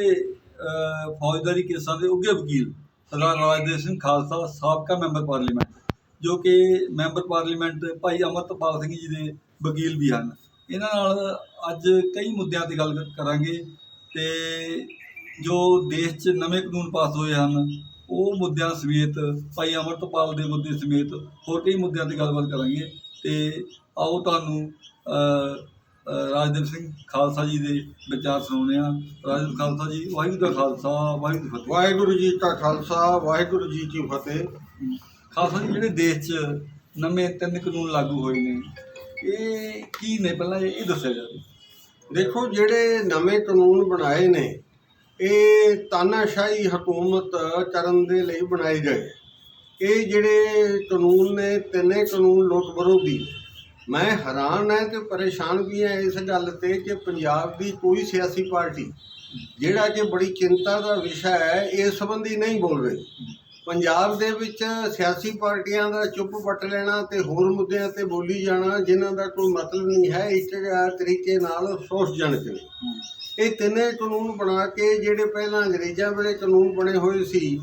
ਸੀਗੇ ਫੌਜਦਾਰੀ ਕੇਸਾਂ ਦੇ ਉੱਘੇ ਵਕੀਲ ਸਰਦਾਰ ਰਾਜਦੇਵ ਸਿੰਘ ਖਾਲਸਾ, ਸਾਬਕਾ ਮੈਂਬਰ ਪਾਰਲੀਮੈਂਟ, ਜੋ ਕਿ ਮੈਂਬਰ ਪਾਰਲੀਮੈਂਟ ਭਾਈ ਅਮਰਤਪਾਲ ਸਿੰਘ ਜੀ ਦੇ ਵਕੀਲ ਵੀ ਹਨ। ਇਹਨਾਂ ਨਾਲ ਅੱਜ ਕਈ ਮੁੱਦਿਆਂ ਤੇ ਗੱਲ ਕਰਾਂਗੇ ਤੇ ਜੋ ਦੇਸ਼ 'ਚ ਨਵੇਂ ਕਾਨੂੰਨ ਪਾਸ ਹੋਏ ਹਨ, ਉਹ ਮੁੱਦਿਆਂ ਸਮੇਤ, ਭਾਈ ਅਮਰਤਪਾਲ ਦੇ ਮੁੱਦੇ ਸਮੇਤ ਹੋਰ ਕਈ ਮੁੱਦਿਆਂ ਤੇ ਗੱਲਬਾਤ ਕਰਾਂਗੇ ਤੇ ਆਓ ਤੁਹਾਨੂੰ ਰਾਜਦੇਵ ਸਿੰਘ ਖਾਲਸਾ ਜੀ ਦੇ ਵਿਚਾਰ ਸੁਣਾਉਂਦੇ ਆ ਰਾਜਦੇਵ ਖਾਲਸਾ ਜੀ ਵਾਹਿਗੁਰੂ ਦਾ ਖਾਲਸਾ ਵਾਹਿਗੁਰੂ ਫਤਿਹ। ਵਾਹਿਗੁਰੂ ਜੀ ਕਾ ਖਾਲਸਾ ਵਾਹਿਗੁਰੂ ਜੀ ਕੀ ਫਤਿਹ। ਖਾਲਸਾ ਜੀ ਜਿਹੜੇ ਦੇਸ਼ 'ਚ ਨਵੇਂ ਤਿੰਨ ਕਾਨੂੰਨ ਲਾਗੂ ਹੋਏ ਨੇ ਇਹ ਕੀ ਨੇ? ਪਹਿਲਾਂ ਇਹ ਦੱਸਿਆ ਜਾਵੇ। ਦੇਖੋ ਜਿਹੜੇ ਨਵੇਂ ਕਾਨੂੰਨ ਬਣਾਏ ਨੇ ਇਹ ਤਾਨਾਸ਼ਾਹੀ ਹਕੂਮਤ ਕਰਨ ਦੇ ਲਈ ਬਣਾਏ ਗਏ। ਇਹ ਜਿਹੜੇ ਕਾਨੂੰਨ ਨੇ ਤਿੰਨੇ ਕਾਨੂੰਨ ਲੋਕ ਵਿਰੋਧੀ ਮੈਂ ਹੈਰਾਨ ਹੈ ਤੇ ਪਰੇਸ਼ਾਨ ਵੀ ਹਾਂ ਇਸ ਗੱਲ ਤੇ ਕਿ ਪੰਜਾਬ ਦੀ ਕੋਈ ਸਿਆਸੀ ਪਾਰਟੀ ਜਿਹੜਾ ਕਿ ਬੜੀ ਚਿੰਤਾ ਦਾ ਵਿਸ਼ਾ ਹੈ, ਇਸ ਸੰਬੰਧੀ ਨਹੀਂ ਬੋਲ ਰਹੀ। ਪੰਜਾਬ ਦੇ ਵਿੱਚ ਸਿਆਸੀ ਪਾਰਟੀਆਂ ਦਾ ਚੁੱਪ ਪੱਟ ਲੈਣਾ ਤੇ ਹੋਰ ਮੁੱਦਿਆਂ ਤੇ ਬੋਲੀ ਜਾਣਾ ਜਿਨ੍ਹਾਂ ਦਾ ਕੋਈ ਮਤਲਬ ਨਹੀਂ ਹੈ, ਇੱਕ ਤਰੀਕੇ ਨਾਲ ਅਫਸੋਸਜਨਕ ਨੇ। ਇਹ ਤਿੰਨੇ ਕਾਨੂੰਨ ਬਣਾ ਕੇ ਜਿਹੜੇ ਪਹਿਲਾਂ ਅੰਗਰੇਜ਼ਾਂ ਵੇਲੇ ਕਾਨੂੰਨ ਬਣੇ ਹੋਏ ਸੀ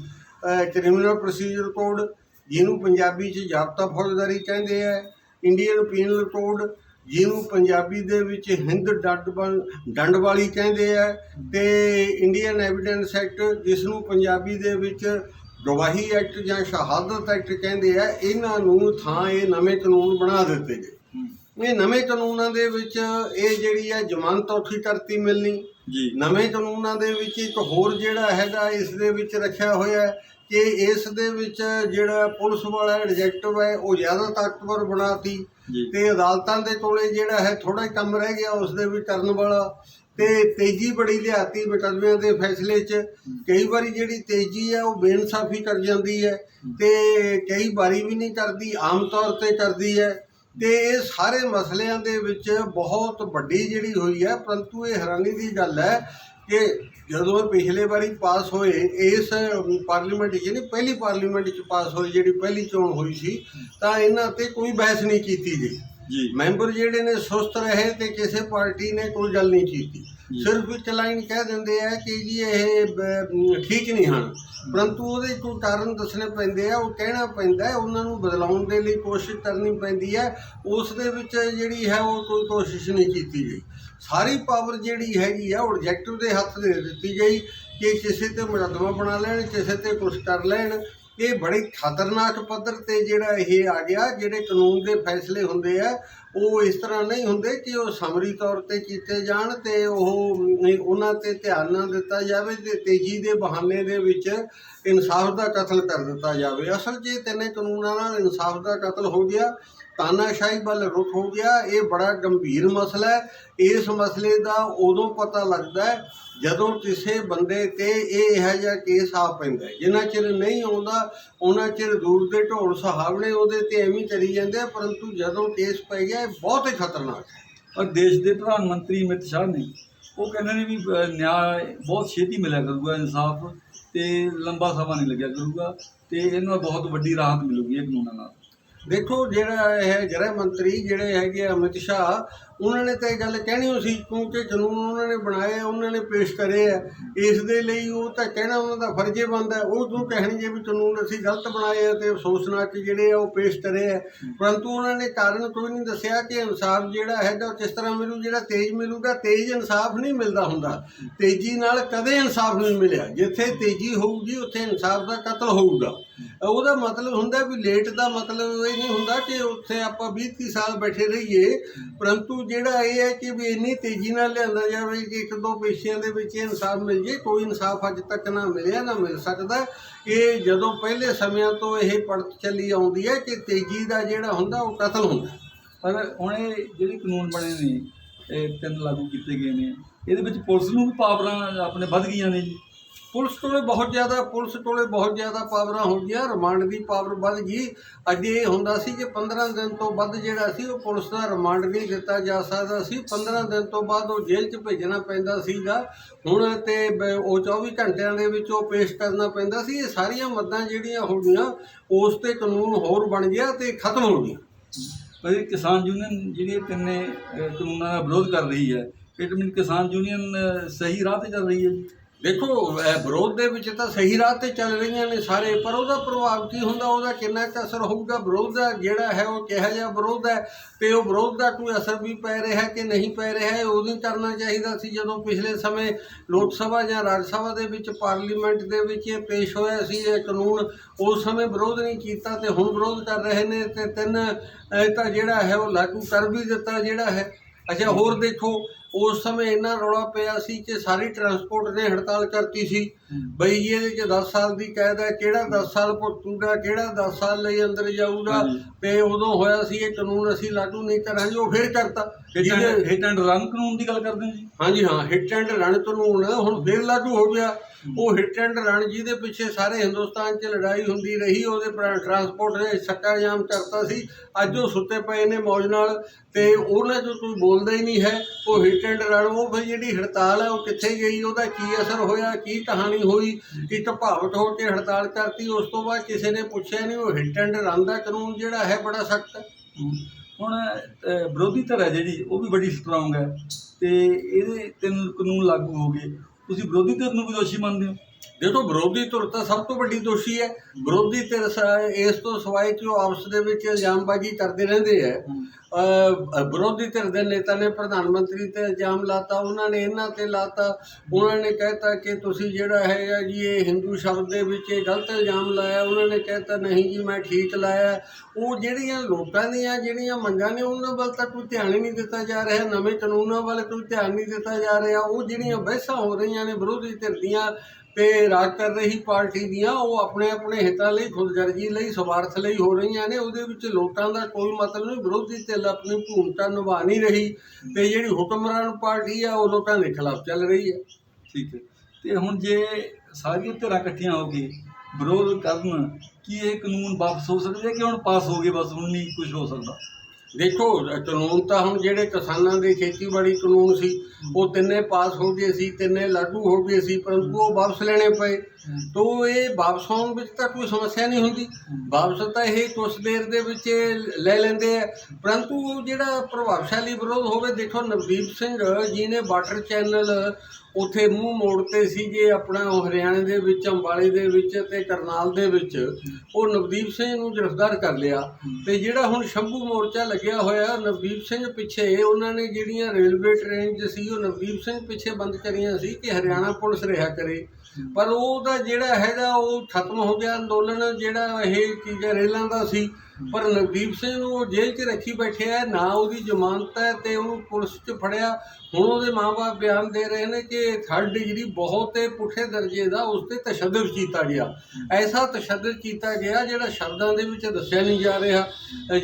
ਕ੍ਰਿਮੀਨਲ ਪ੍ਰੋਸੀਜਰ ਕੋਡ ਜਿਹਨੂੰ ਪੰਜਾਬੀ 'ਚ ਜ਼ਾਬਤਾ ਫੌਜਦਾਰੀ ਕਹਿੰਦੇ ਆ ਇੰਡੀਅਨ ਪੀਨਲ ਕੋਡ ਜਿਹਨੂੰ ਪੰਜਾਬੀ ਦੇ ਵਿੱਚ ਹਿੰਦ ਡੱਡ ਬਣ- ਡੰਡ ਵਾਲੀ ਕਹਿੰਦੇ ਆ ਤੇ ਇੰਡੀਅਨ ਐਵੀਡੈਂਸ ਐਕਟ ਜਿਸ ਨੂੰ ਪੰਜਾਬੀ ਦੇ ਵਿੱਚ ਗਵਾਹੀ ਐਕਟ ਜਾਂ ਸ਼ਹਾਦਤ ਐਕਟ ਕਹਿੰਦੇ ਆ ਇਹਨਾਂ ਨੂੰ ਥਾਂ ਇਹ ਨਵੇਂ ਕਾਨੂੰਨ ਬਣਾ ਦਿੱਤੇ ਗਏ। ਇਹ ਨਵੇਂ ਕਾਨੂੰਨਾਂ ਦੇ ਵਿੱਚ ਇਹ ਜਿਹੜੀ ਹੈ ਜ਼ਮਾਨਤ ਔਖੀ ਕਰਤੀ ਮਿਲਣੀ। ਜੀ। ਨਵੇਂ ਕਾਨੂੰਨਾਂ ਦੇ ਵਿੱਚ ਇੱਕ ਹੋਰ ਜਿਹੜਾ ਹੈਗਾ ਇਸ ਦੇ ਵਿੱਚ ਰੱਖਿਆ ਹੋਇਆ ਕਿ ਇਸ ਦੇ ਵਿੱਚ ਜਿਹੜਾ ਪੁਲਿਸ ਵਾਲਾ ਐਡਜੈਕਟਿਵ ਹੈ ਉਹ ਜ਼ਿਆਦਾ ਤਾਕਤਵਰ ਬਣਾਤੀ ਤੇ ਅਦਾਲਤਾਂ ਦੇ ਕੋਲੇ ਜਿਹੜਾ ਹੈ ਥੋੜਾ ਹੀ ਕੰਮ ਰਹਿ ਗਿਆ ਉਸ ਦੇ ਵੀ ਕਰਨ ਵਾਲਾ ਤੇ ਤੇਜ਼ੀ ਬੜੀ ਲਿਆਤੀ ਮੁਕੱਦਮਿਆਂ ਦੇ ਫੈਸਲੇ 'ਚ। ਕਈ ਵਾਰੀ ਜਿਹੜੀ ਤੇਜ਼ੀ ਹੈ ਉਹ ਬੇਇਨਸਾਫੀ ਕਰ ਜਾਂਦੀ ਹੈ ਤੇ ਕਈ ਵਾਰੀ ਵੀ ਨਹੀਂ ਕਰਦੀ ਆਮ ਤੌਰ ਤੇ ਕਰਦੀ ਹੈ ਤੇ ਇਹ ਸਾਰੇ ਮਸਲਿਆਂ ਦੇ ਵਿੱਚ ਬਹੁਤ ਵੱਡੀ ਜਿਹੜੀ ਹੋਈ ਹੈ ਪਰੰਤੂ ਇਹ ਹੈਰਾਨੀ ਦੀ ਗੱਲ ਹੈ ਕਿ ਜਦੋਂ ਪਿਛਲੇ ਵਾਰੀ ਪਾਸ ਹੋਏ ਇਸ ਪਾਰਲੀਮੈਂਟ ਨਹੀਂ ਪਹਿਲੀ ਪਾਰਲੀਮੈਂਟ 'ਚ ਪਾਸ ਹੋਈ ਜਿਹੜੀ ਪਹਿਲੀ ਚੋਣ ਹੋਈ ਸੀ ਤਾਂ ਇਹਨਾਂ ਤੇ ਕੋਈ ਬਹਿਸ ਨਹੀਂ ਕੀਤੀ ਗਈ। ਜੀ। ਮੈਂਬਰ ਜਿਹੜੇ ਨੇ ਸੁਸਤ ਰਹੇ ਤੇ ਕਿਸੇ ਪਾਰਟੀ ਨੇ ਕੋਈ ਗੱਲ ਨਹੀਂ ਕੀਤੀ। ਸਿਰਫ ਇੱਕ ਲਾਈਨ ਕਹਿ ਦਿੰਦੇ ਆ ਕਿ ਜੀ ਇਹ ਠੀਕ ਨਹੀਂ ਹਨ। ਪਰੰਤੂ ਉਹਦੇ ਕੋਈ ਕਾਰਨ ਦੱਸਣੇ ਪੈਂਦੇ ਆ ਉਹ ਕਹਿਣਾ ਪੈਂਦਾ ਉਹਨਾਂ ਨੂੰ ਬਦਲਾਉਣ ਦੇ ਲਈ ਕੋਸ਼ਿਸ਼ ਕਰਨੀ ਪੈਂਦੀ ਹੈ। ਉਸ ਦੇ ਵਿੱਚ ਜਿਹੜੀ ਹੈ ਉਹ ਕੋਈ ਕੋਸ਼ਿਸ਼ ਨਹੀਂ ਕੀਤੀ ਗਈ। ਸਾਰੀ ਪਾਵਰ ਜਿਹੜੀ ਹੈਗੀ ਆ, ਉਹ ਆਬਜੈਕਟਿਵ ਦੇ ਹੱਥ ਦੇ ਦਿੱਤੀ ਗਈ ਕਿ ਕਿਸੇ ਤੇ ਮੁਕੱਦਮਾ ਬਣਾ ਲੈਣ, ਕਿਸੇ ਤੇ ਕੁਝ ਕਰ ਲੈਣ ਇਹ ਬੜੇ ਖਤਰਨਾਕ ਪੱਧਰ ਤੇ ਜਿਹੜਾ ਇਹ ਆ ਗਿਆ, ਜਿਹੜੇ ਕਾਨੂੰਨ ਦੇ ਫੈਸਲੇ ਹੁੰਦੇ ਆ, ਉਹ ਇਸ ਤਰ੍ਹਾਂ ਨਹੀਂ ਹੁੰਦੇ ਕਿ ਉਹ ਸਮਰੀ ਤੌਰ ਤੇ ਕੀਤੇ ਜਾਣ ਤੇ ਉਹ ਉਹਨਾਂ ਤੇ ਧਿਆਨ ਨਾ ਦਿੱਤਾ ਜਾਵੇ ਤੇ ਤੇਜ਼ੀ ਦੇ ਬਹਾਨੇ ਦੇ ਵਿੱਚ ਇਨਸਾਫ ਦਾ ਕਤਲ ਕਰ ਦਿੱਤਾ ਜਾਵੇ। ਅਸਲ 'ਚ ਤਿੰਨੇ ਕਾਨੂੰਨਾਂ ਨਾਲ ਇਨਸਾਫ ਦਾ ਕਤਲ ਹੋ ਗਿਆ, ਤਾਨਾਸ਼ਾਹੀ ਵੱਲ ਰੁਖ ਹੋ ਗਿਆ। ਇਹ ਬੜਾ ਗੰਭੀਰ ਮਸਲਾ ਹੈ। ਇਸ ਮਸਲੇ ਦਾ ਉਦੋਂ ਪਤਾ ਲੱਗਦਾ ਹੈ ਜਦੋਂ ਕਿਸੇ ਬੰਦੇ ਤੇ ਇਹ ਇਹੋ ਜਿਹਾ ਕੇਸ ਆ ਪੈਂਦਾ। ਜਿੰਨਾ ਚਿਰ ਨਹੀਂ ਆਉਂਦਾ ਉਹਨਾਂ ਚਿਰ ਦੂਰ ਦੇ ਢੋਲ ਸੁਹਾਵਣੇ ਉਹਦੇ ਤੇ ਐਵੇਂ ਕਰੀ ਜਾਂਦੇ ਆ ਪਰੰਤੂ ਜਦੋਂ ਕੇਸ ਪੈ ਗਿਆ ਇਹ ਬਹੁਤ ਹੀ ਖਤਰਨਾਕ ਹੈ ਔਰ ਦੇਸ਼ ਦੇ ਪ੍ਰਧਾਨ ਮੰਤਰੀ ਅਮਿਤ ਸ਼ਾਹ ਨੇ ਉਹ ਕਹਿੰਦੇ ਨੇ ਵੀ ਨਿਆਂ ਬਹੁਤ ਛੇਤੀ ਮਿਲਿਆ ਕਰੂਗਾ ਇਨਸਾਫ ਤੇ ਲੰਬਾ ਸਮਾਂ ਨਹੀਂ ਲੱਗਿਆ ਕਰੂਗਾ ਤੇ ਇਹਨਾਂ ਨੂੰ ਬਹੁਤ ਵੱਡੀ ਰਾਹਤ ਮਿਲੂਗੀ ਇਹ ਕਾਨੂੰਨਾਂ ਨਾਲ ਦੇਖੋ ਜਿਹੜਾ ਇਹ ਗ੍ਰਹਿ ਮੰਤਰੀ ਜਿਹੜੇ ਹੈਗੇ ਅਮਿਤ ਸ਼ਾਹ ਉਹਨਾਂ ਨੇ ਤਾਂ ਇਹ ਗੱਲ ਕਹਿਣੀ ਹੋ ਸੀ, ਕਿਉਂਕਿ ਕਾਨੂੰਨ ਉਹਨਾਂ ਨੇ ਬਣਾਏ, ਉਹਨਾਂ ਨੇ ਪੇਸ਼ ਕਰੇ ਆ। ਇਸ ਦੇ ਲਈ ਉਹ ਤਾਂ ਕਹਿਣਾ ਉਹਨਾਂ ਦਾ ਫਰਜ਼ੇ ਹੀ ਬਣਦਾ ਹੈ। ਉਹ ਤੋਂ ਕਹਿਣਗੇ ਵੀ ਕਾਨੂੰਨ ਅਸੀਂ ਗਲਤ ਬਣਾਏ ਆ ਤੇ 'ਚ ਜਿਹੜੇ ਆ ਉਹ ਪੇਸ਼ ਕਰੇ ਆ। ਪਰੰਤੂ ਉਹਨਾਂ ਨੇ ਕਾਰਨ ਕੋਈ ਨਹੀਂ ਦੱਸਿਆ ਕਿ ਇਨਸਾਫ ਜਿਹੜਾ ਹੈਗਾ, ਉਹ ਕਿਸ ਤਰ੍ਹਾਂ ਮਿਲੂ ਜਿਹੜਾ ਤੇਜ਼ ਮਿਲੂਗਾ, ਤੇਜ਼ ਇਨਸਾਫ ਨਹੀਂ ਮਿਲਦਾ ਹੁੰਦਾ। ਤੇਜ਼ੀ ਨਾਲ ਕਦੇ ਇਨਸਾਫ ਨਹੀਂ ਮਿਲਿਆ। ਜਿੱਥੇ ਤੇਜ਼ੀ ਹੋਊਗੀ, ਉੱਥੇ ਇਨਸਾਫ ਦਾ ਕਤਲ ਹੋਊਗਾ। ਉਹਦਾ ਮਤਲਬ ਹੁੰਦਾ ਵੀ ਲੇਟ ਦਾ ਮਤਲਬ ਇਹ ਨਹੀਂ ਹੁੰਦਾ ਕਿ ਉੱਥੇ ਆਪਾਂ 20 30 ਸਾਲ ਬੈਠੇ ਰਹੀਏ। ਪਰੰਤੂ ਜਿਹੜਾ ਇਹ ਹੈ ਕਿ ਵੀ ਇੰਨੀ ਤੇਜ਼ੀ ਨਾਲ ਲਿਆਂਦਾ ਜਾਵੇ ਕਿ ਇੱਕ ਦੋ ਪੇਸ਼ੀਆਂ ਦੇ ਵਿੱਚ ਇਨਸਾਫ ਮਿਲ ਜੇ, ਕੋਈ ਇਨਸਾਫ ਅੱਜ ਤੱਕ ਨਾ ਮਿਲਿਆ, ਨਾ ਮਿਲ ਸਕਦਾ। ਇਹ ਜਦੋਂ ਪਹਿਲੇ ਸਮਿਆਂ ਤੋਂ ਇਹ ਪੜਤ ਚੱਲੀ ਆਉਂਦੀ ਹੈ ਕਿ ਤੇਜ਼ੀ ਦਾ ਜਿਹੜਾ ਹੁੰਦਾ, ਉਹ ਕਤਲ ਹੁੰਦਾ। ਪਰ ਹੁਣ ਇਹ ਜਿਹੜੇ ਕਾਨੂੰਨ ਬਣੇ ਨੇ, ਇਹ ਤਿੰਨ ਲਾਗੂ ਕੀਤੇ ਗਏ ਨੇ, ਇਹਦੇ ਵਿੱਚ ਪੁਲਿਸ ਨੂੰ ਵੀ ਪਾਵਰਾਂ ਆਪਣੇ ਵੱਧ ਗਈਆਂ ਨੇ ਜੀ। ਪੁਲਿਸ ਕੋਲੇ ਬਹੁਤ ਜ਼ਿਆਦਾ, ਪੁਲਿਸ ਕੋਲੇ ਬਹੁਤ ਜ਼ਿਆਦਾ ਪਾਵਰਾਂ ਹੋ ਗਈਆਂ, ਰਿਮਾਂਡ ਦੀ ਪਾਵਰ ਵੱਧ ਗਈ। ਅੱਜ ਇਹ ਹੁੰਦਾ ਸੀ ਕਿ 15 ਦਿਨ ਤੋਂ ਵੱਧ ਜਿਹੜਾ ਸੀ, ਉਹ ਪੁਲਿਸ ਦਾ ਰਿਮਾਂਡ ਨਹੀਂ ਦਿੱਤਾ ਜਾ ਸਕਦਾ ਸੀ। 15 ਦਿਨ ਤੋਂ ਬਾਅਦ ਉਹ ਜੇਲ੍ਹ 'ਚ ਭੇਜਣਾ ਪੈਂਦਾ ਸੀਗਾ। ਹੁਣ ਤੇ ਬ- ਉਹ 24 ਘੰਟਿਆਂ ਦੇ ਵਿੱਚ ਉਹ ਪੇਸ਼ ਕਰਨਾ ਪੈਂਦਾ ਸੀ। ਇਹ ਸਾਰੀਆਂ ਮੱਦਾਂ ਜਿਹੜੀਆਂ ਹੋ ਗਈਆਂ, ਉਸ ਤੇ ਕਾਨੂੰਨ ਹੋਰ ਬਣ ਗਿਆ ਤੇ ਖਤਮ ਹੋ ਗਿਆ ਪਰ ਕਿਸਾਨ ਯੂਨੀਅਨ ਜਿਹੜੀ ਤਿੰਨੇ ਕਾਨੂੰਨਾਂ ਦਾ ਵਿਰੋਧ ਕਰ ਰਹੀ ਹੈ ਇਟ ਮੀਨ ਕਿਸਾਨ ਯੂਨੀਅਨ ਸਹੀ ਰਾਹ ਤੇ ਚੱਲ ਰਹੀ ਹੈ ਜੀ। ਦੇਖੋ ਵਿਰੋਧ ਦੇ ਵਿੱਚ ਤਾਂ ਸਹੀ ਰਾਹ ਤੇ ਚੱਲ ਰਹੀਆਂ ਨੇ ਸਾਰੇ, ਪਰ ਉਹਦਾ ਪ੍ਰਭਾਵ ਕੀ ਹੁੰਦਾ? ਉਹਦਾ ਕਿੰਨਾ ਕੁ ਅਸਰ ਹੋਊਗਾ? ਵਿਰੋਧ ਦਾ ਜਿਹੜਾ ਹੈ, ਉਹ ਕਿਹੋ ਜਿਹਾ ਵਿਰੋਧ ਹੈ? ਤੇ ਉਹ ਵਿਰੋਧ ਦਾ ਕੋਈ ਅਸਰ ਵੀ ਪੈ ਰਿਹਾ ਕਿ ਨਹੀਂ ਪੈ ਰਿਹਾ ਹੈ? ਉਦੋਂ ਕਰਨਾ ਚਾਹੀਦਾ ਸੀ ਜਦੋਂ ਪਿਛਲੇ ਸਮੇਂ ਲੋਕ ਸਭਾ ਜਾਂ ਰਾਜ ਸਭਾ ਦੇ ਵਿੱਚ, ਪਾਰਲੀਮੈਂਟ ਦੇ ਵਿੱਚ ਇਹ ਪੇਸ਼ ਹੋਇਆ ਸੀ, ਇਹ ਕਾਨੂੰਨ ਉਸ ਸਮੇਂ ਵਿਰੋਧ ਨਹੀਂ ਕੀਤਾ ਤੇ ਹੁਣ ਵਿਰੋਧ ਕਰ ਰਹੇ ਨੇ ਤੇ ਤਿੰਨ, ਇਹ ਤਾਂ ਜਿਹੜਾ ਹੈ, ਉਹ ਲਾਗੂ ਕਰ ਵੀ ਦਿੱਤਾ ਜਿਹੜਾ ਹੈ। ਅੱਛਾ, ਹੋਰ ਦੇਖੋ ਉਸ ਸਮੇਂ ਇੰਨਾ ਰੌਲਾ ਪਿਆ ਸੀ ਕਿ ਸਾਰੀ ਟਰਾਂਸਪੋਰਟ ਨੇ ਹੜਤਾਲ ਕਰਤੀ ਸੀ। ਬਈ ਜੀ ਇਹਦੇ ਚ 10 ਸਾਲ ਦੀ ਕੈਦ ਹੈ ਕਿਹੜਾ 10 ਸਾਲ ਭੁਗਤੂਗਾ ਕਿਹੜਾ 10 ਸਾਲ ਲਈ ਅੰਦਰ ਜਾਊਗਾ। ਤੇ ਉਦੋਂ ਹੋਇਆ ਸੀ ਇਹ ਕਾਨੂੰਨ ਅਸੀਂ ਲਾਗੂ ਨਹੀਂ ਕਰਾਂਗੇ ਉਹ ਫੇਰ ਕਰਤਾ। ਹਿੱਟ ਐਂਡ ਰਨ ਕਾਨੂੰਨ ਦੀ ਗੱਲ ਕਰਦੇ ਜੀ? ਹਾਂਜੀ ਹਾਂ ਹਿੱਟ ਐਂਡ ਰਨ ਕਾਨੂੰਨ ਹੁਣ ਫੇਰ ਲਾਗੂ ਹੋ ਗਿਆ। ਉਹ ਹਿੱਟ ਐਂਡ ਰਨ ਜਿਹਦੇ ਪਿੱਛੇ ਸਾਰੇ ਹਿੰਦੁਸਤਾਨ 'ਚ ਲੜਾਈ ਹੁੰਦੀ ਰਹੀ ਉਹਦੇ ਪਰ ਟਰਾਂਸਪੋਰਟ ਨੇ ਸੱਟਾ ਜਾਮ ਕਰਤਾ ਸੀ। ਅੱਜ ਉਹ ਸੁੱਤੇ ਪਏ ਨੇ ਮੌਜ ਨਾਲ ਤੇ ਉਹਨਾਂ 'ਚੋਂ ਕੋਈ ਬੋਲਦਾ ਹੀ ਨਹੀਂ ਹੈ। ਉਹ ਹਿੱਟ ਐਂਡ ਰਨ ਉਹ ਜਿਹੜੀ ਹੜਤਾਲ ਹੈ ਉਹ ਕਿੱਥੇ ਗਈ, ਉਹਦਾ ਕੀ ਅਸਰ ਹੋਇਆ, ਕੀ ਕਹਾਣੀ ਹੋਈ ਇੱਕ ਭਾਵਟ ਹੋ ਕੇ ਹੜਤਾਲ ਕਰਤੀ, ਉਸ ਤੋਂ ਬਾਅਦ ਕਿਸੇ ਨੇ ਪੁੱਛਿਆ ਨਹੀਂ, ਉਹ ਹਿੱਟ ਐਂਡ ਰਨ ਦਾ ਕਾਨੂੰਨ ਜਿਹੜਾ ਹੈ ਬੜਾ ਸਖਤ ਹੈ। ਹੁਣ ਵਿਰੋਧੀ ਧਿਰ ਹੈ ਜਿਹੜੀ, ਉਹ ਵੀ ਬੜੀ ਸਟਰੋਂਗ ਹੈ ਤੇ ਇਹਦੇ ਤਿੰਨ ਕਾਨੂੰਨ ਲਾਗੂ ਹੋ ਗਏ। ਤੁਸੀਂ ਵਿਰੋਧੀ ਧਿਰ ਨੂੰ ਵੀ ਦੋਸ਼ੀ ਮੰਨਦੇ ਹੋ? ਦੇਖੋ ਵਿਰੋਧੀ ਧਿਰ ਤਾਂ ਸਭ ਤੋਂ ਵੱਡੀ ਦੋਸ਼ੀ ਹੈ। ਵਿਰੋਧੀ ਧਿਰ ਸ- ਇਸ ਤੋਂ ਸਿਵਾਏ ਕਿ ਉਹ ਆਪਸ ਦੇ ਵਿੱਚ ਇਲਜ਼ਾਮਬਾਜ਼ੀ ਕਰਦੇ ਰਹਿੰਦੇ ਹੈ। ਵਿਰੋਧੀ ਧਿਰ ਦੇ ਨੇਤਾ ਨੇ, ਪ੍ਰਧਾਨ ਮੰਤਰੀ ਤੇ ਇਲਜ਼ਾਮ ਲਾਤਾ, ਉਹਨਾਂ ਨੇ ਇਹਨਾਂ ਤੇ ਲਾਤਾ। ਉਹਨਾਂ ਨੇ ਕਹਿਤਾ ਕਿ ਤੁਸੀਂ ਜਿਹੜਾ ਹੈ ਜੀ, ਇਹ ਹਿੰਦੂ ਸ਼ਬਦ ਦੇ ਵਿੱਚ ਇਹ ਗਲਤ ਇਲਜ਼ਾਮ ਲਾਇਆ। ਉਹਨਾਂ ਨੇ ਕਹਿਤਾ, ਨਹੀਂ ਜੀ, ਮੈਂ ਠੀਕ ਲਾਇਆ। ਉਹ ਜਿਹੜੀਆਂ ਲੋਕਾਂ ਦੀਆਂ ਜਿਹੜੀਆਂ ਮੰਗਾਂ ਨੇ, ਉਹਨਾਂ ਵੱਲ ਤਾਂ ਕੋਈ ਧਿਆਨ ਹੀ ਨਹੀਂ ਦਿੱਤਾ ਜਾ ਰਿਹਾ। ਨਵੇਂ ਕਾਨੂੰਨਾਂ ਵੱਲ ਕੋਈ ਧਿਆਨ ਨਹੀਂ ਦਿੱਤਾ ਜਾ ਰਿਹਾ। ਉਹ ਜਿਹੜੀਆਂ ਬਹਿਸਾਂ ਹੋ ਰਹੀਆਂ ਨੇ ਵਿਰੋਧੀ ਧਿਰ ਦੀਆਂ ਤੇ ਰਾਜ ਕਰ ਰਹੀ ਪਾਰਟੀ ਦੀਆਂ, ਉਹ ਆਪਣੇ ਆਪਣੇ ਹਿੱਤਾਂ ਲਈ, ਖੁਦਗਰਜੀ ਲਈ, ਸਵਾਰਥ ਲਈ ਹੋ ਰਹੀਆਂ ਨੇ। ਉਹਦੇ ਵਿੱਚ ਲੋਕਾਂ ਦਾ ਕੋਈ ਮਤਲਬ ਨਹੀਂ, ਵਿਰੋਧੀ ਧਿਰ ਆਪਣੀ ਭੂਮਿਕਾ ਨਿਭਾ ਨਹੀਂ ਰਹੀ ਤੇ ਜਿਹੜੀ ਹੁਕਮਰਾਨ ਪਾਰਟੀ ਆ, ਉਹ ਲੋਕਾਂ ਦੇ ਖਿਲਾਫ ਚੱਲ ਰਹੀ ਹੈ। ਠੀਕ ਹੈ। ਤੇ ਹੁਣ ਜੇ ਸਾਰੀਆਂ ਧਿਰਾਂ ਇਕੱਠੀਆਂ ਹੋ ਕੇ ਵਿਰੋਧ ਕਰਨ, ਕੀ ਇਹ ਕਾਨੂੰਨ ਵਾਪਸ ਹੋ ਸਕਦੇ ਕਿ ਹੁਣ ਪਾਸ ਹੋ ਗਏ ਬਸ, ਹੁਣ ਨਹੀਂ ਕੁਝ ਹੋ ਸਕਦਾ? ਦੇਖੋ, ਕਾਨੂੰਨ ਤਾਂ ਹੁਣ ਜਿਹੜੇ ਕਿਸਾਨਾਂ ਦੇ ਖੇਤੀਬਾੜੀ ਕਾਨੂੰਨ ਸੀ, ਉਹ ਤਿੰਨੇ ਪਾਸ ਹੋ ਗਏ ਸੀ, ਤਿੰਨੇ ਲਾਗੂ ਹੋ ਗਏ ਸੀ, ਪਰੰਤੂ ਉਹ ਵਾਪਸ ਲੈਣੇ ਪਏ। ਤੋ ਇਹ ਵਾਪਸ ਆਉਣ ਵਿੱਚ ਤਾਂ ਕੋਈ ਸਮੱਸਿਆ ਨਹੀਂ ਹੁੰਦੀ। ਵਾਪਸ ਤਾਂ ਇਹ ਕੁਛ ਦੇਰ ਦੇ ਵਿੱਚ ਲੈ ਲੈਂਦੇ ਆ। ਪਰੰਤੂ ਜਿਹੜਾ ਪ੍ਰਭਾਵਸ਼ਾਲੀ ਵਿਰੋਧ ਹੋਵੇ, ਦੇਖੋ ਨਵਦੀਪ ਸਿੰਘ ਜੀ ਨੇ ਵਾਟਰ ਚੈਨਲ ਉਥੇ ਮੂੰਹ ਮੋੜਤੇ ਸੀ ਜੇ ਆਪਣਾ ਹਰਿਆਣੇ ਦੇ ਵਿੱਚ, ਅੰਬਾਲੇ ਦੇ ਵਿੱਚ ਤੇ ਕਰਨਾਲ ਦੇ ਵਿੱਚ। ਉਹ ਨਵਦੀਪ ਸਿੰਘ ਨੂੰ ਗ੍ਰਿਫਤਾਰ ਕਰ ਲਿਆ। ਤੇ ਜਿਹੜਾ ਹੁਣ ਸ਼ੰਭੂ ਮੋਰਚਾ ਲੱਗਿਆ ਹੋਇਆ, ਨਵਦੀਪ ਸਿੰਘ ਪਿੱਛੇ ਉਹਨਾਂ ਨੇ ਜਿਹੜੀਆਂ ਰੇਲਵੇ ਟ੍ਰੇਨ ਸੀ, ਉਹ ਨਵਦੀਪ ਸਿੰਘ ਪਿੱਛੇ ਬੰਦ ਕਰੀਆਂ ਸੀ ਕਿ ਹਰਿਆਣਾ ਪੁਲਿਸ ਰਿਹਾ ਕਰੇ। ਪਰ ਉਹਦਾ ਜਿਹੜਾ ਹੈਗਾ ਉਹ ਖਤਮ ਹੋ ਗਿਆ ਅੰਦੋਲਨ, ਜਿਹੜਾ ਇਹ ਕੀ ਕਹਿ ਰੇਲਾਂ ਦਾ ਸੀ। ਪਰ ਨਵਦੀਪ ਸਿੰਘ ਨੂੰ ਉਹ ਜੇਲ੍ਹ 'ਚ ਰੱਖੀ ਬੈਠਿਆ ਨਾ ਉਹਦੀ ਜ਼ਮਾਨਤ ਹੈ ਤੇ ਉਹਨੂੰ ਪੁਲਿਸ 'ਚ ਫੜਿਆ। ਹੁਣ ਉਹਦੇ ਮਾਪੇ ਬਿਆਨ ਦੇ ਰਹੇ ਨੇ ਕਿ ਥਰਡ ਡਿਗਰੀ ਬਹੁਤ ਹੀ ਪੁੱਠੇ ਦਰਜੇ ਦਾ ਉਸ ਤੇ ਤਸ਼ੱਦਦ ਕੀਤਾ ਗਿਆ। ਐਸਾ ਤਸ਼ੱਦਦ ਕੀਤਾ ਗਿਆ ਜਿਹੜਾ ਸ਼ਬਦਾਂ ਦੇ ਵਿੱਚ ਦੱਸਿਆ ਨਹੀਂ ਜਾ ਰਿਹਾ,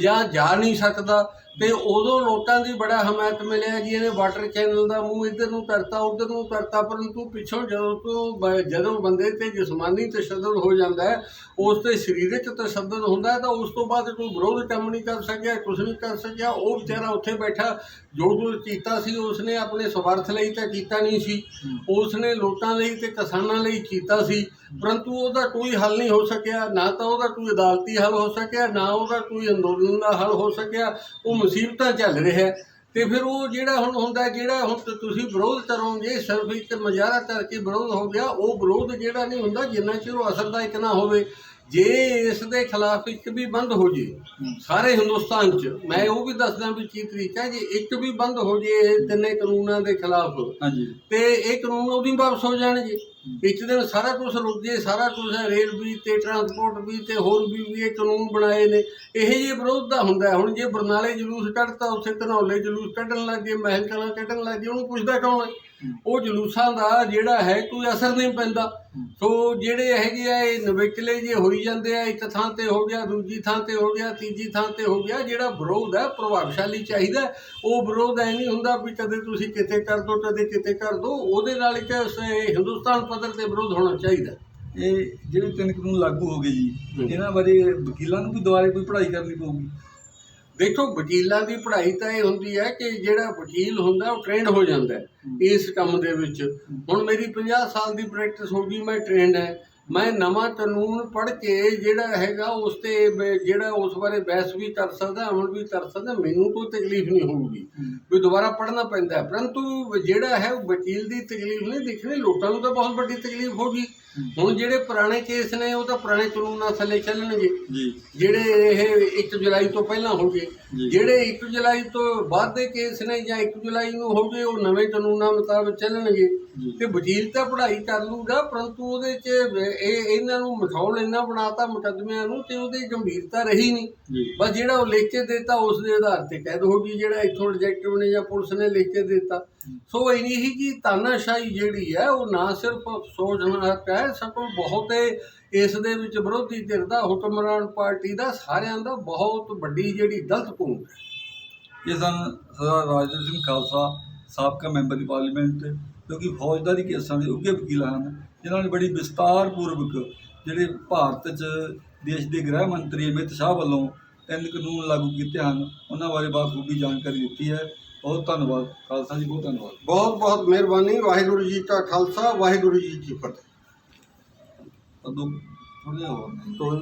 ਜਾਂ ਜਾ ਨਹੀਂ ਸਕਦਾ। ਤੇ ਉਦੋਂ ਲੋਕਾਂ ਦੀ ਬੜਾ ਹਮਾਇਤ ਮਿਲਿਆ ਜੀ ਇਹਨੇ ਵਾਟਰ ਚੈਨਲ ਦਾ ਮੂੰਹ ਇੱਧਰ ਨੂੰ ਕਰਤਾ ਉੱਧਰ ਨੂੰ ਕਰਤਾ ਪਰੰਤੂ ਪਿੱਛੋਂ ਜਦੋਂ ਤੋਂ ਜਦੋਂ ਬੰਦੇ ਤੇ ਜਿਸਮਾਨੀ ਤਸ਼ੱਦਦ ਹੋ ਜਾਂਦਾ ਹੈ ਉਸ ਤੇ ਸਰੀਰਕ ਤਸ਼ੱਦਦ ਹੁੰਦਾ ਤਾਂ ਉਸ ਤੋਂ ਬਾਅਦ ਕੋਈ ਵਿਰੋਧ ਕੰਮ ਨਹੀਂ ਕਰ ਸਕਿਆ ਕੁਝ ਨਹੀਂ ਕਰ ਸਕਿਆ ਉਹ ਵਿਚਾਰਾ ਉੱਥੇ ਬੈਠਾ ਜੋ ਕੁਝ ਕੀਤਾ ਸੀ ਉਸਨੇ ਆਪਣੇ ਸਵਾਰਥ ਲਈ ਤਾਂ ਕੀਤਾ ਨਹੀਂ ਸੀ। ਉਸਨੇ ਲੋਕਾਂ ਲਈ ਤੇ ਕਿਸਾਨਾਂ ਲਈ ਕੀਤਾ ਸੀ ਪਰੰਤੂ ਉਹਦਾ ਕੋਈ ਹੱਲ ਨਹੀਂ ਹੋ ਸਕਿਆ ਨਾ ਤਾਂ ਉਹਦਾ ਕੋਈ ਅਦਾਲਤੀ ਹੱਲ ਹੋ ਸਕਿਆ ਨਾ ਉਹਦਾ ਕੋਈ ਅੰਦੋਲਨ ਦਾ ਹੱਲ ਹੋ ਸਕਿਆ ਉਹ ਮੁਸੀਬਤਾਂ ਚੱਲ ਰਿਹਾ ਤੇ ਫਿਰ ਉਹ ਜਿਹੜਾ ਹੁਣ ਹੁੰਦਾ ਜਿਹੜਾ ਹੁਣ ਤੁਸੀਂ ਵਿਰੋਧ ਕਰੋਗੇ ਸਿਰਫ ਇੱਕ ਮਜ਼ਾਰਾ ਕਰਕੇ ਵਿਰੋਧ ਹੋ ਗਿਆ ਉਹ ਵਿਰੋਧ ਜਿਹੜਾ ਨਹੀਂ ਹੁੰਦਾ ਜਿੰਨਾ ਚਿਰ ਉਹ ਅਸਰਦਾਇਕ ਨਾ ਹੋਵੇ। ਜੇ ਇਸ ਦੇ ਖਿਲਾਫ ਇੱਕ ਵੀ ਬੰਦ ਹੋ ਜੇ ਸਾਰੇ ਹਿੰਦੁਸਤਾਨ 'ਚ ਮੈਂ ਉਹ ਵੀ ਦੱਸਦਾ ਵੀ ਕੀ ਤਰੀਕਾ ਜੇ ਇੱਕ ਵੀ ਬੰਦ ਹੋ ਜੇ ਇਹ ਤਿੰਨੇ ਕਾਨੂੰਨਾਂ ਦੇ ਖਿਲਾਫ ਹਾਂਜੀ। ਤੇ ਇਹ ਕਾਨੂੰਨ ਉਹਦੀ ਵਾਪਸ ਹੋ ਜਾਣਗੇ। ਵਿੱਚ ਦਿਨ ਸਾਰਾ ਕੁਝ ਰੁਕ ਜੇ ਸਾਰਾ ਕੁਝ ਰੇਲ ਵੀ ਤੇ ਟਰਾਂਸਪੋਰਟ ਵੀ ਤੇ ਹੋਰ ਵੀ ਵੀ ਇਹ ਕਾਨੂੰਨ ਬਣਾਏ ਨੇ। ਇਹ ਜੇ ਵਿਰੋਧ ਦਾ ਹੁੰਦਾ ਹੁਣ ਜੇ ਬਰਨਾਲੇ ਜਲੂਸ ਕੱਢਤਾ, ਉੱਥੇ ਧਨੌਲੇ ਜਲੂਸ ਕੱਢਣ ਲੱਗ ਗਏ, ਮਹਿਲ ਕਲਾਂ ਕੱਢਣ ਲੱਗ ਗਏ, ਉਹਨੂੰ ਪੁੱਛਦਾ ਕੌਣ ਹੈ? ਉਹ ਜਲੂਸਾਂ ਦਾ ਜਿਹੜਾ ਹੈ ਕੋਈ ਅਸਰ ਨਹੀਂ ਪੈਂਦਾ ਸੋ ਜਿਹੜੇ ਹੈਗੇ ਆ ਇਹ ਨਵੇਕਲੇ ਜੇ ਹੋਈ ਜਾਂਦੇ ਆ ਇੱਕ ਥਾਂ ਤੇ ਹੋ ਗਿਆ ਦੂਜੀ ਥਾਂ ਤੇ ਹੋ ਗਿਆ ਤੀਜੀ ਥਾਂ ਤੇ ਹੋ ਗਿਆ ਜਿਹੜਾ ਵਿਰੋਧ ਹੈ ਪ੍ਰਭਾਵਸ਼ਾਲੀ ਚਾਹੀਦਾ। ਉਹ ਵਿਰੋਧ ਐ ਨਹੀਂ ਹੁੰਦਾ ਵੀ ਕਦੇ ਤੁਸੀਂ ਕਿਤੇ ਕਰ ਦੋ ਕਦੇ ਕਿਤੇ ਕਰ ਦੋ ਉਹਦੇ ਨਾਲ ਇੱਕ ਹਿੰਦੁਸਤਾਨ ਪੱਧਰ ਤੇ ਵਿਰੋਧ ਹੋਣਾ ਚਾਹੀਦਾ ਇਹ ਜਿਹੜੇ ਤਿੰਨ ਕਾਨੂੰਨ ਲਾਗੂ ਹੋ ਗਏ ਜੀ। ਇਹਨਾਂ ਬਾਰੇ ਵਕੀਲਾਂ ਨੂੰ ਵੀ ਦੁਬਾਰੇ ਕੋਈ ਪੜ੍ਹਾਈ ਕਰਨੀ ਪਊਗੀ ਦੇਖੋ ਵਕੀਲਾਂ ਦੀ ਪੜ੍ਹਾਈ ਤਾਂ ਇਹ ਹੁੰਦੀ ਹੈ ਕਿ ਜਿਹੜਾ ਵਕੀਲ ਹੁੰਦਾ ਉਹ ਟ੍ਰੇਨਡ ਹੋ ਜਾਂਦਾ ਇਸ ਕੰਮ ਦੇ ਵਿੱਚ। ਹੁਣ ਮੇਰੀ 50 ਸਾਲ ਦੀ ਪ੍ਰੈਕਟਿਸ ਹੋ ਗਈ, ਮੈਂ ਟ੍ਰੇਨਡ ਹੈ। ਮੈਂ ਨਵਾਂ ਕਾਨੂੰਨ ਪੜ੍ਹ ਕੇ ਜਿਹੜਾ ਹੈਗਾ ਉਸ ਤੇ ਜਿਹੜਾ ਉਸ ਬਾਰੇ ਬਹਿਸ ਵੀ ਕਰ ਸਕਦਾ ਅਮਲ ਵੀ ਕਰ ਸਕਦਾ ਮੈਨੂੰ ਕੋਈ ਤਕਲੀਫ ਨਹੀਂ ਹੋਊਗੀ। ਵੀ ਦੁਬਾਰਾ ਪੜ੍ਹਨਾ ਪੈਂਦਾ ਪਰੰਤੂ ਜਿਹੜਾ ਹੈ ਉਹ ਵਕੀਲ ਦੀ ਤਕਲੀਫ ਨਹੀਂ ਦੇਖਣੀ ਲੋਕਾਂ ਨੂੰ ਤਾਂ ਬਹੁਤ ਵੱਡੀ ਤਕਲੀਫ ਹੋਗੀ ਹੁਣ ਜਿਹੜੇ ਪੁਰਾਣੇ ਕੇਸ ਨੇ ਉਹ ਤਾਂ ਪੁਰਾਣੇ ਕਾਨੂੰਨਾਂ ਥੱਲੇ ਚੱਲਣਗੇ। ਜਿਹੜੇ ਇਹ 1 ਜੁਲਾਈ ਤੋਂ ਪਹਿਲਾਂ ਹੋ ਗਏ ਜੀ। ਜਿਹੜੇ 1 ਜੁਲਾਈ ਤੋਂ ਬਾਅਦ ਦੇ ਕੇਸ ਨੇ ਜਾਂ 1 ਜੁਲਾਈ ਨੂੰ ਹੋ ਗਏ ਉਹ ਨਵੇਂ ਕਾਨੂੰਨਾਂ ਮੁਤਾਬਕ ਚੱਲਣਗੇ। ਤੇ ਵਕੀਲ ਤਾਂ ਪੜ੍ਹਾਈ ਕਰ ਲੂਗਾ ਪਰੰਤੂ ਉਹਦੇ 'ਚ ਇਹ ਇਹਨਾਂ ਨੂੰ ਮਖੌਲ ਇੰਨਾ ਬਣਾਤਾ ਮੁਕੱਦਮਿਆਂ ਨੂੰ ਤੇ ਉਹਦੀ ਗੰਭੀਰਤਾ ਰਹੀ ਨਹੀਂ। ਬਸ ਜਿਹੜਾ ਉਹ ਲਿਖ ਕੇ ਦਿੱਤਾ ਉਸ ਦੇ ਆਧਾਰ ਤੇ ਕੈਦ ਹੋ ਗਈ ਜਿਹੜਾ ਇੱਥੋਂ ਰਿਜੈਕਟਿਵ ਨੇ ਜਾਂ ਪੁਲਿਸ ਨੇ ਲਿਖ ਕੇ ਦਿੱਤਾ। ਸੋ ਇਹ ਨਹੀਂ ਕਿ ਤਾਨਾਸ਼ਾਹੀ ਜਿਹੜੀ ਹੈ ਉਹ ਨਾ ਸਿਰਫ ਅਫਸੋਸ ਹੱਕ ਹੈ ਸਗੋਂ ਬਹੁਤ ਇਸ ਦੇ ਵਿੱਚ ਵਿਰੋਧੀ ਧਿਰ ਦਾ ਹੁਕਮਰਾਨ ਪਾਰਟੀ ਦਾ ਸਾਰਿਆਂ ਦਾ ਬਹੁਤ ਵੱਡੀ ਜਿਹੜੀ ਗਲਤ ਭੂਮਿਕਾ ਹੈ। ਇਹ ਸਨ ਸਰਦਾਰ ਰਾਜੇਂਦਰ ਸਿੰਘ ਖਾਲਸਾ ਸਾਬਕਾ ਮੈਂਬਰ ਦੀ ਪਾਰਲੀਮੈਂਟ ਕਿਉਂਕਿ ਫੌਜਦਾਰੀ ਕੇਸਾਂ ਦੇ ਉੱਘੇ ਵਕੀਲ ਹਨ ਜਿਨ੍ਹਾਂ ਨੇ ਬੜੀ ਵਿਸਤਾਰਪੂਰਵਕ ਜਿਹੜੇ ਭਾਰਤ 'ਚ ਦੇਸ਼ ਦੇ ਗ੍ਰਹਿ ਮੰਤਰੀ ਅਮਿਤ ਸ਼ਾਹ ਵੱਲੋਂ ਤਿੰਨ ਕਾਨੂੰਨ ਲਾਗੂ ਕੀਤੇ ਹਨ ਉਹਨਾਂ ਬਾਰੇ ਬਾਖੂਬੀ ਜਾਣਕਾਰੀ ਦਿੱਤੀ ਹੈ। ਬਹੁਤ ਧੰਨਵਾਦ ਖਾਲਸਾ ਜੀ ਬਹੁਤ ਧੰਨਵਾਦ। ਬਹੁਤ ਬਹੁਤ ਮਿਹਰਬਾਨੀ ਵਾਹਿਗੁਰੂ ਜੀ ਕਾ ਖਾਲਸਾ ਵਾਹਿਗੁਰੂ ਜੀ ਕੀ ਫਤਿਹ। ਥੋੜ੍ਹਾ ਜਿਹਾ ਹੋਰ ਤੋਂ